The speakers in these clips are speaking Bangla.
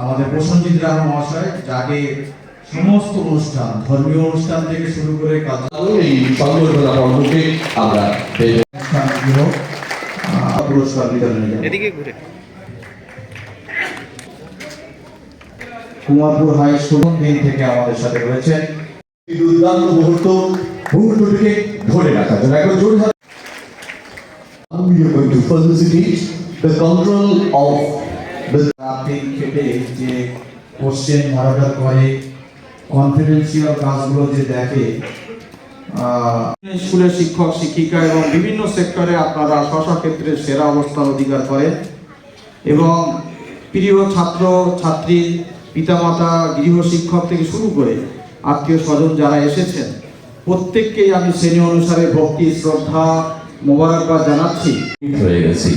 আমাদের প্রসঞ্জিৎ রায় মহাশয় যাকে সমস্ত অনুষ্ঠান ধর্মীয় অনুষ্ঠান থেকে শুরু করে কাজ এই সংবর্ধনা পর্বকে আমরা পুরস্কার বিতরণে যাবে। এদিকে ঘুরে। কুমারপুর হাই স্কুল দিন থেকে আমাদের সাথে রয়েছেন দুর্দান্ত মুহূর্ত মুহূর্তটিকে ধরে রাখার জন্য একবার জোরে হাত We are going to felicitate the control of রাত্রি খেটে যে কোশ্চেন ভাড়াটা করে কনফিডেন্সিয়াল কাজগুলো যে দেখে আহ, শিক্ষক শিক্ষিকা এবং বিভিন্ন সেক্টরে আপনারা স্ব ক্ষেত্রে সেরা অবস্থান অধিকার করেন এবং প্রিয় ছাত্র ছাত্রী পিতামাতা গৃহ শিক্ষক থেকে শুরু করে আত্মীয় স্বজন যারা এসেছেন প্রত্যেককেই আমি শ্রেণি অনুসারে ভক্তি শ্রদ্ধা মোবারকবাদ জানাচ্ছি। হয়ে গেছি।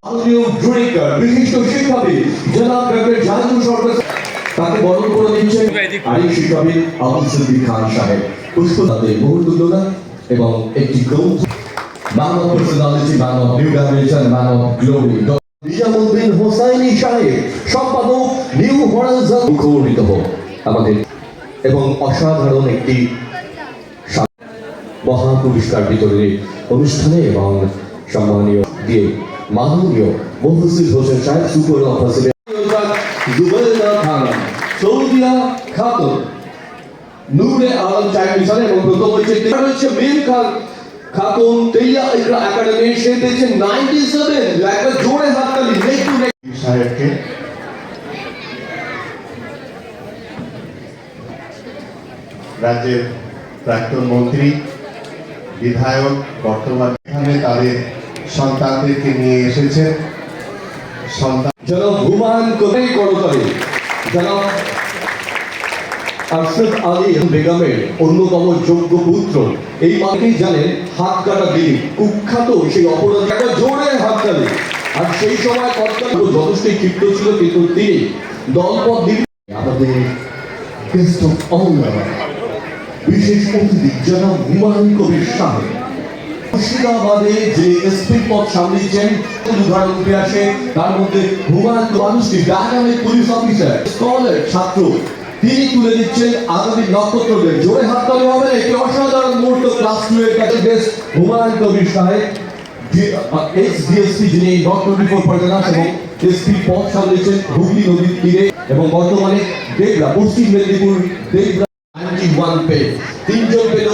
এবং এবং অসাধারণ একটি মহা পুরস্কার বিতরণী অনুষ্ঠানে এবং সম্মানীয় দিয়ে মাননীয় মহসিদ হোসেন সাহেব সুপর সাহেবকে রাজ্যের প্রাক্তন মন্ত্রী বিধায়ক বর্তমান এখানে তাদের সন্তানদেরকে নিয়ে এসেছেন সন্তান জনাব হুমায়ুন কবির করতলে জনাব আরশদ আলী বেগমের অন্যতম যোগ্য পুত্র। এই মাকেই জানেন হাত কাটা দিলীপ কুখ্যাত সেই অপরাধী। একটা জোরে হাত কাটে। আর সেই সময় কর্তব্য যথেষ্টই ক্ষিপ্ত ছিল, কিন্তু তিনি দলপথ দিলীপ আমাদের গেস্ট অফ বিশেষ অতিথি জনাব হুমায়ুন কবির সাহেব মুর্শিদাবাদে যে এসপি পদ সামলিয়েছেন উদাহরণ উঠে আসে। তার মধ্যে হুমায়ুন মানুষটি ডায়নামিক পুলিশ অফিসার, স্কলার ছাত্র। তিনি তুলে দিচ্ছেন আগামী নক্ষত্রদের। জোরে হাত তালি হবে একটি অসাধারণ মুহূর্ত ক্লাস টু এর কাছে বেশ হুমায়ুন কবির সাহেব এক্স ডিএসপি যিনি এবং এসপি পদ সামলিয়েছেন হুগলি নদীর তীরে এবং বর্তমানে দেবরা, পশ্চিম মেদিনীপুর, দেবরা ওয়ান পে তিনজন পেল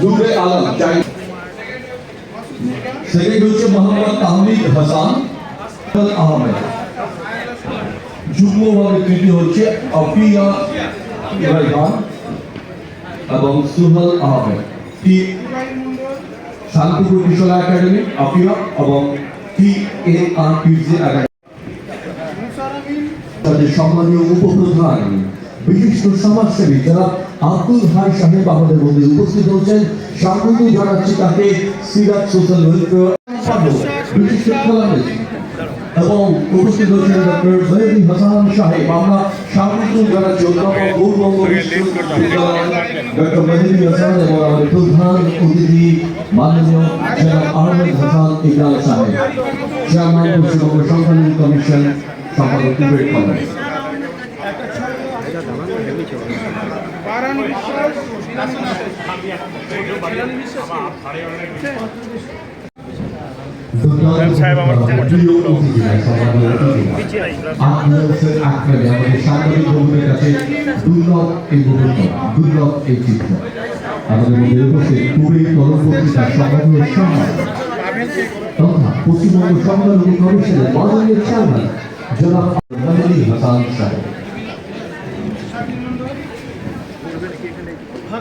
নূরে আলম সেকেন্ড হচ্ছে মোহাম্মদ তাহমিদ হাসান আহমেদ যুগ্মভাবে তৃতীয় হচ্ছে আফিয়া রাইহান এবং সুহল আহমেদ টি শান্তিপুর বিশ্বলা একাডেমি আফিয়া এবং T N R PG academy সম্মানীয় উপপ্রধান বিশিষ্ট সমাজসেবী যারা আব্দুল হাই সাহেব আমাদের মধ্যে উপস্থিত হচ্ছেন স্বাগত জানাচ্ছি তাকে, সিরাজ সোশ্যাল ওয়েলফেয়ার বিশিষ্ট কলামিস্ট এবং উপস্থিত হচ্ছেন ডক্টর মেহেদি হাসান সাহেব। আমরা স্বাগত জানাচ্ছি অধ্যাপক গৌরবঙ্গ ডক্টর মেহেদি হাসান এবং আমাদের প্রধান অতিথি মাননীয় জনাব আহমেদ হাসান ইকরাল সাহেব। চেয়ারম্যান পশ্চিমবঙ্গ সংখ্যালঘু কমিশন সম্পাদক কলেজ সাহেব আমার দুর্লভ এই দুর্লভ এই চিত্র আমাদের মধ্যে উপস্থিত খুবই তরফ পত্রিকার সম্মান তথা পশ্চিমবঙ্গ সংখ্যালঘু কমিশনের মাননীয় চেয়ারম্যান জনাব হাসান সাহেব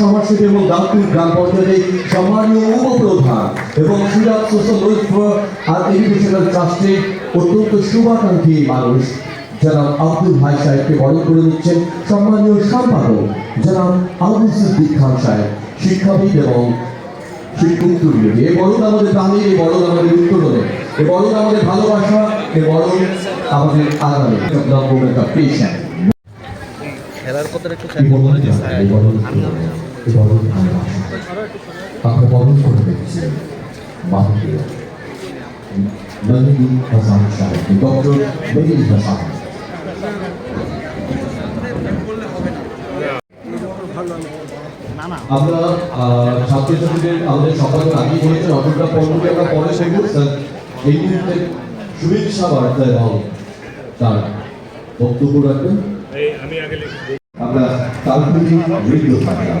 সমাজসেবী এবং দামপুর গ্রাম পঞ্চায়েতের সম্মানীয় উপপ্রধান এবং সুজাত সোশ্যাল ওয়েলফেয়ার আর এডুকেশনাল ট্রাস্টের অত্যন্ত শুভাকাঙ্ক্ষী মানুষ জনাব আব্দুল ভাই সাহেবকে বরণ করে দিচ্ছেন সম্মানীয় সম্পাদক জনাব আব্দুল সিদ্দিক খান সাহেব শিক্ষাবিদ এবং শিক্ষক তুলিয়ে। এ আমাদের প্রাণীর এ বরং আমাদের উত্তরণে এ বরং আমাদের ভালোবাসা এ বরং আমাদের আগামী। পেশেন্ট খেলার কথাটা একটু এই বরং এই বরং এই আমরা করে দিচ্ছি বাহুকে নলিনী হাসান সাহেব ডক্টর নলিনী হাসান আমরা ছাত্রছাত্রীদের আমাদের সম্পাদক আগেই বলেছেন অতটা পর্বকে আমরা পরে স্যার এই মুহূর্তে শুভেচ্ছা বার্তা এবং তার বক্তব্য রাখবেন আমি আগে লিখি আমরা তার প্রতি বৃদ্ধ থাকলাম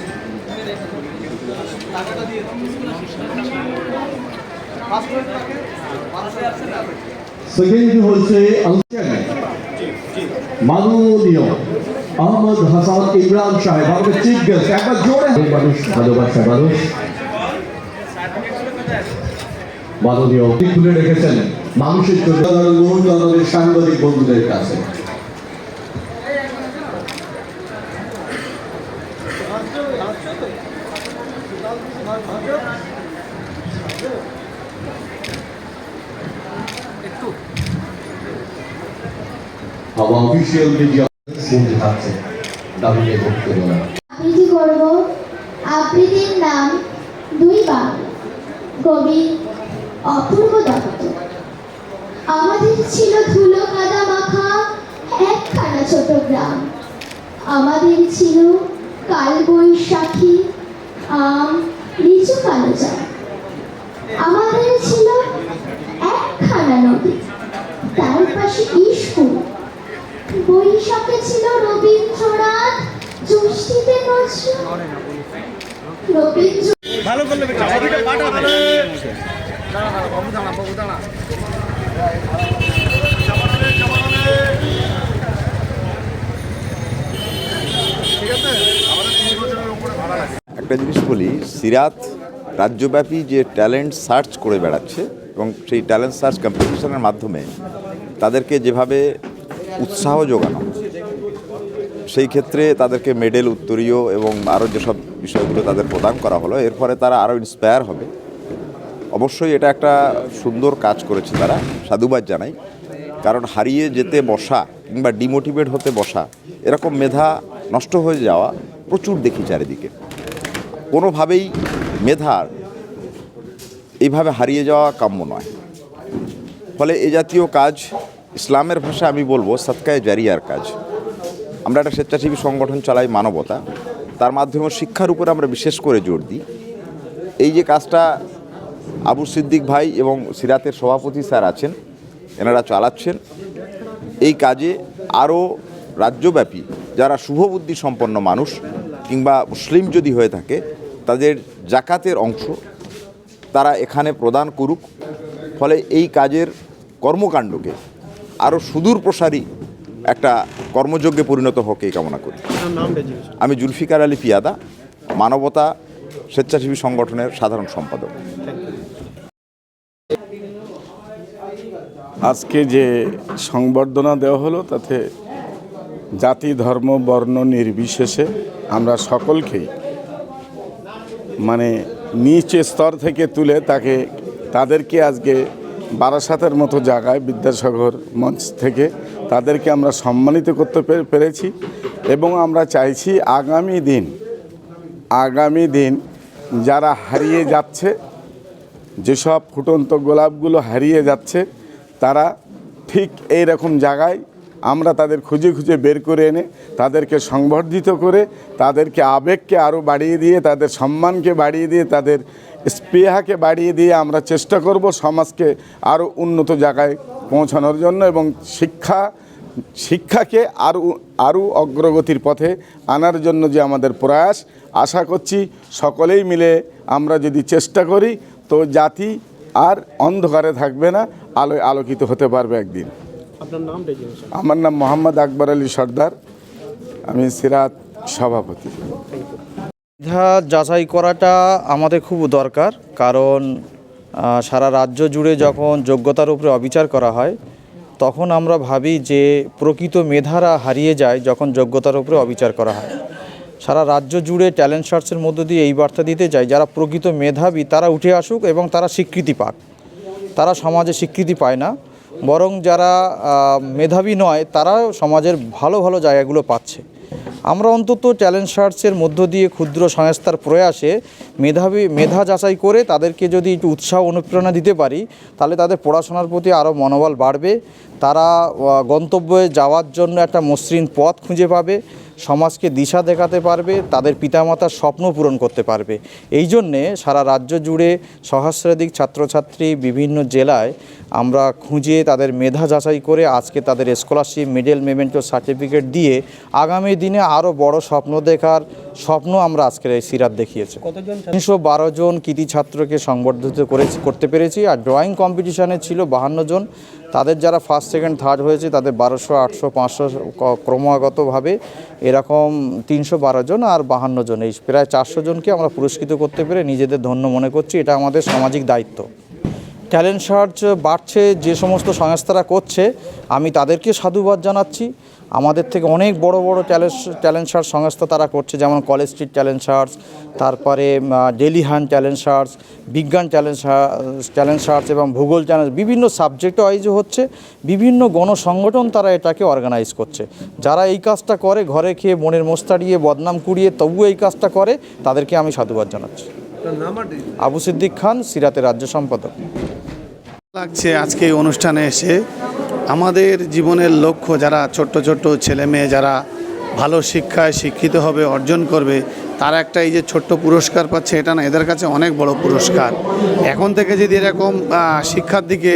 সেকেন্ড হচ্ছে। মাননীয় আহমদ হাসান ইমরান সাহেব আমাদের চিফ গেস্ট একবার জোরে। মানুষ ভালোবাসা মানুষ মাননীয় তুলে রেখেছেন। মানুষের জন্য সাংবাদিক বন্ধুদের কাছে। Official media শুনতে থাকছে দাবিয়ে বক্তব্য না আবৃত্তি করব? আবৃত্তির নাম দুই বাংলা কবি অপূর্ব দত্ত। আমাদের ছিল ধুলো কাদা মাখা একখানা ছোট গ্রাম। আমাদের ছিল কাল বৈশাখী, আম, লিচু কালো চা আমাদের ছিল একখানা নদী। তার পাশে স্কুল বৈশাখে ছিল রবীন্দ্রনাথ জ্যৈষ্ঠীতে নজরুল রবীন্দ্র ভালো করলে বেটা ওদিকে পাটা ভালো। একটা জিনিস বলি সিরাত রাজ্যব্যাপী যে ট্যালেন্ট সার্চ করে বেড়াচ্ছে এবং সেই ট্যালেন্ট সার্চ কম্পিটিশনের মাধ্যমে তাদেরকে যেভাবে উৎসাহ যোগানো। সেই ক্ষেত্রে তাদেরকে মেডেল উত্তরীয় এবং আরও যেসব বিষয়গুলো তাদের প্রদান করা হলো এর ফলে তারা আরও ইন্সপায়ার হবে। অবশ্যই এটা একটা সুন্দর কাজ করেছে তারা, সাধুবাদ জানাই। কারণ হারিয়ে যেতে বসা কিংবা ডিমোটিভেট হতে বসা, এরকম মেধা নষ্ট হয়ে যাওয়া প্রচুর দেখি চারিদিকে। কোনোভাবেই মেধার এইভাবে হারিয়ে যাওয়া কাম্য নয়। ফলে এ জাতীয় কাজ ইসলামের ভাষা আমি বলব সৎকায় জারিয়ার কাজ। আমরা একটা স্বেচ্ছাসেবী সংগঠন চালাই মানবতা, তার মাধ্যমে শিক্ষার উপর আমরা বিশেষ করে জোর দিই। এই যে কাজটা আবু সিদ্দিক ভাই এবং সিরাতের সভাপতি স্যার আছেন, এনারা চালাচ্ছেন। এই কাজে আরও রাজ্যব্যাপী যারা শুভবুদ্ধি সম্পন্ন মানুষ কিংবা মুসলিম যদি হয়ে থাকে, তাদের জাকাতের অংশ তারা এখানে প্রদান করুক। ফলে এই কাজের কর্মকাণ্ডকে আরও সুদূর প্রসারী একটা কর্মযজ্ঞে পরিণত হোক এই কামনা করি। আমি জুলফিকার আলী পিয়াদা মানবতা স্বেচ্ছাসেবী সংগঠনের সাধারণ সম্পাদক। আজকে যে সংবর্ধনা দেওয়া হলো তাতে জাতি ধর্ম বর্ণ নির্বিশেষে আমরা সকলকেই মানে নিচ স্তর থেকে তুলে তাকে তাদেরকে আজকে বারাসাতের মতো জায়গায় বিদ্যাসাগর মঞ্চ থেকে তাদেরকে আমরা সম্মানিত করতে পেরেছি এবং আমরা চাইছি আগামী দিন আগামী দিন যারা হারিয়ে যাচ্ছে, যেসব ফুটন্ত গোলাপগুলো হারিয়ে যাচ্ছে, তারা ঠিক এই রকম জায়গায় আমরা তাদের খুঁজে খুঁজে বের করে এনে তাদেরকে সংবর্ধিত করে তাদেরকে আবেগকে আরও বাড়িয়ে দিয়ে, তাদের সম্মানকে বাড়িয়ে দিয়ে, তাদের স্পৃহাকে বাড়িয়ে দিয়ে আমরা চেষ্টা করব সমাজকে আরও উন্নত জায়গায় পৌঁছানোর জন্য এবং শিক্ষা, শিক্ষাকে আরও আরও অগ্রগতির পথে আনার জন্য যে আমাদের প্রয়াস। আশা করছি সকলেই মিলে আমরা যদি চেষ্টা করি, তো জাতি আর অন্ধকারে থাকবে না, আলোয় আলোকিত হতে পারবে একদিন। আমার নাম মোহাম্মদ আকবর আলী সর্দার। আমি সিরাত সভাপতি। মেধা যাচাই করাটা আমাদের খুব দরকার কারণ সারা রাজ্য জুড়ে যখন যোগ্যতার উপরে অবিচার করা হয় তখন আমরা ভাবি যে প্রকৃত মেধারা হারিয়ে যায় যখন যোগ্যতার উপরে অবিচার করা হয়। সারা রাজ্য জুড়ে ট্যালেন্ট সার্চের মধ্য দিয়ে এই বার্তা দিতে চাই যারা প্রকৃত মেধাবী তারা উঠে আসুক এবং তারা স্বীকৃতি পাক। তারা সমাজে স্বীকৃতি পায় না। বরং যারা মেধাবী নয় তারাও সমাজের ভালো ভালো জায়গাগুলো পাচ্ছে। আমরা অন্তত ট্যালেন্ট সার্চের মধ্য দিয়ে ক্ষুদ্র সংস্থার প্রয়াসে মেধাবী, মেধা যাচাই করে তাদেরকে যদি একটু উৎসাহ, অনুপ্রেরণা দিতে পারি, তাহলে তাদের পড়াশোনার প্রতি আরও মনোবল বাড়বে। তারা গন্তব্যে যাওয়ার জন্য একটা মসৃণ পথ খুঁজে পাবে। সমাজকে দিশা দেখাতে পারবে তাদের পিতামাতার স্বপ্ন পূরণ করতে পারবে। এই জন্যে সারা রাজ্য জুড়ে সহস্রাধিক ছাত্রছাত্রী বিভিন্ন জেলায় আমরা খুঁজে তাদের মেধা যাচাই করে আজকে তাদের স্কলারশিপ মেডেল মেমেন্টো সার্টিফিকেট দিয়ে আগামী দিনে আরও বড় স্বপ্ন দেখার স্বপ্ন আমরা আজকের এই সিরাত দেখিয়েছি। তিনশো বারো জন কৃতি ছাত্রকে সংবর্ধিত করে করতে পেরেছি। আর ড্রয়িং কম্পিটিশানে ছিল বাহান্ন জন। তাদের যারা ফার্স্ট সেকেন্ড থার্ড হয়েছে, তাদের বারোশো, আটশো, পাঁচশো ক্রমাগতভাবে এরকম তিনশো বারো জন আর বাহান্ন জন। এই প্রায় চারশো জনকে আমরা পুরস্কৃত করতে পেরে নিজেদের ধন্য মনে করছি। এটা আমাদের সামাজিক দায়িত্ব। ট্যালেন্ট সার্চ বাড়ছে, যে সমস্ত সংস্থারা করছে, আমি তাদেরকে সাধুবাদ জানাচ্ছি। আমাদের থেকে অনেক বড় বড় ট্যালেন্ট সার্চ সংস্থা তারা করছে যেমন কলেজ স্ট্রিট সার্চ তারপরে ডেলি হান সার্চ বিজ্ঞান ট্যালেন্ট সার্চ এবং ভূগোল ট্যালেন্ট বিভিন্ন সাবজেক্ট ওয়াইজ হচ্ছে বিভিন্ন গণসংগঠন তারা এটাকে অর্গানাইজ করছে। যারা এই কাজটা করে ঘরে খেয়ে মনের মোস্তাড়িয়ে বদনাম কুড়িয়ে তবুও এই কাজটা করে তাদেরকে আমি সাধুবাদ জানাচ্ছি। আবু সিদ্দিক খান সিরাতে রাজ্য সম্পাদক। লাগছে আজকে এই অনুষ্ঠানে এসে আমাদের জীবনের লক্ষ্য যারা ছোট্ট ছোট্ট ছেলে মেয়ে যারা ভালো শিক্ষায় শিক্ষিত হবে, অর্জন করবে তারা একটা এই যে ছোট্ট পুরস্কার পাচ্ছে, এটা না, এদের কাছে অনেক বড় পুরস্কার। এখন থেকে যদি এরকম শিক্ষার দিকে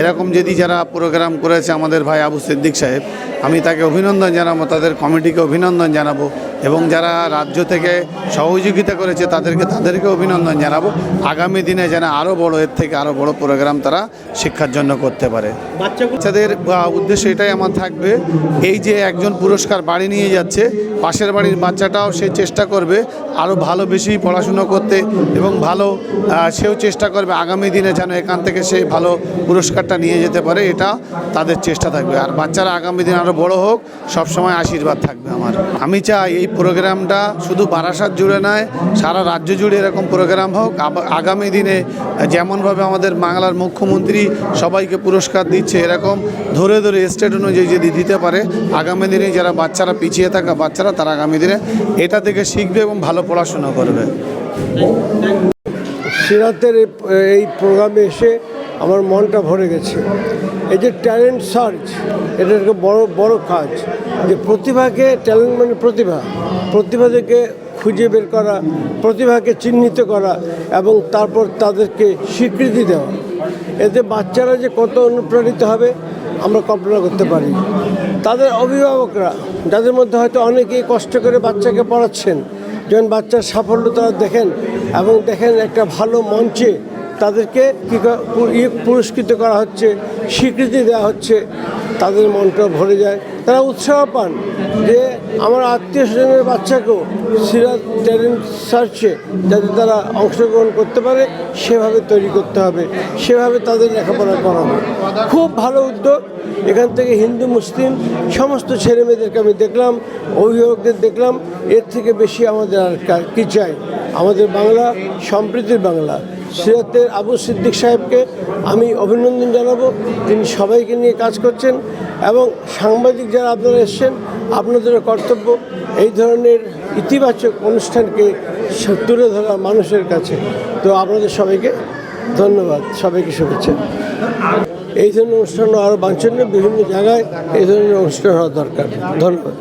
এরকম যদি যারা প্রোগ্রাম করেছে আমাদের ভাই আবু সিদ্দিক সাহেব, আমি তাকে অভিনন্দন জানাব, তাদের কমিটিকে অভিনন্দন জানাব এবং যারা রাজ্য থেকে সহযোগিতা করেছে তাদেরকে তাদেরকে অভিনন্দন জানাব। আগামী দিনে যেন আরও বড়, এর থেকে আরও বড় প্রোগ্রাম তারা শিক্ষার জন্য করতে পারে। বাচ্চাদের উদ্দেশ্য এটাই আমার থাকবে, এই যে একজন পুরস্কার বাড়ি নিয়ে যাচ্ছে, পাশের বাড়ির বাচ্চাটাও সে চেষ্টা করবে আরও ভালো বেশি পড়াশুনো করতে এবং ভালো সেও চেষ্টা করবে আগামী দিনে যেন এখান থেকে সে ভালো পুরস্কারটা নিয়ে যেতে পারে, এটা তাদের চেষ্টা থাকবে। আর বাচ্চারা আগামী দিন আরও বড় হোক, সবসময় আশীর্বাদ থাকবে আমার। আমি চাই এই প্রোগ্রামটা শুধু বারাসাত জুড়ে নয়, সারা রাজ্য জুড়ে এরকম প্রোগ্রাম হোক। আগামী দিনে যেমনভাবে আমাদের বাংলার মুখ্যমন্ত্রী সবাইকে পুরস্কার দিচ্ছে, এরকম ধরে ধরে স্টেট অনুযায়ী যদি দিতে পারে, আগামী দিনে যারা বাচ্চারা পিছিয়ে থাকা বাচ্চারা, তারা আগামী দিনে এটা থেকে শিখবে এবং ভালো পড়াশোনা করবে। সিরাতের এই- প্রোগ্রামে এসে আমার মনটা ভরে গেছে। এই যে ট্যালেন্ট সার্চ এটা একটা বড় বড় কাজ। যে প্রতিভাকে ট্যালেন্ট মানে প্রতিভা। প্রতিভাদেরকে খুঁজে বের করা, প্রতিভাকে চিহ্নিত করা এবং তারপর তাদেরকে স্বীকৃতি দেওয়া। এতে বাচ্চারা যে কত অনুপ্রাণিত হবে, আমরা কল্পনা করতে পারি। তাদের অভিভাবকরা, যাদের মধ্যে হয়তো অনেকেই কষ্ট করে বাচ্চাকে পড়াচ্ছেন যখন বাচ্চার সাফল্য তারা দেখেন এবং দেখেন একটা ভালো মঞ্চে তাদেরকে কী পুরস্কৃত করা হচ্ছে, স্বীকৃতি দেওয়া হচ্ছে, তাদের মনটা ভরে যায়। তারা উৎসাহ পান যে আমার আত্মীয় স্বজনের বাচ্চাকেও সিরাজ ট্যালেন্ট সার্চে যাতে তারা অংশগ্রহণ করতে পারে, সেভাবে তৈরি করতে হবে, সেভাবে তাদের লেখাপড়া করাবো। খুব ভালো উদ্যোগ। এখান থেকে হিন্দু, মুসলিম, সমস্ত ছেলে মেয়েদেরকে আমি দেখলাম, অভিভাবকদের দেখলাম। এর থেকে বেশি আমাদের আর কা- কি চাই? আমাদের বাংলা, সম্প্রীতির বাংলা। সিরাতের আবু সিদ্দিক সাহেবকে আমি অভিনন্দন জানাব। তিনি সবাইকে নিয়ে কাজ করছেন এবং সাংবাদিক যারা আপনারা এসছেন আপনাদেরও কর্তব্য এই ধরনের ইতিবাচক অনুষ্ঠানকে তুলে ধরা মানুষের কাছে। তো আপনাদের সবাইকে ধন্যবাদ, সবাইকে শুভেচ্ছা। এই ধরনের অনুষ্ঠান আরও বাঞ্ছনীয়, বিভিন্ন জায়গায় এই ধরনের অনুষ্ঠান হওয়া দরকার। ধন্যবাদ।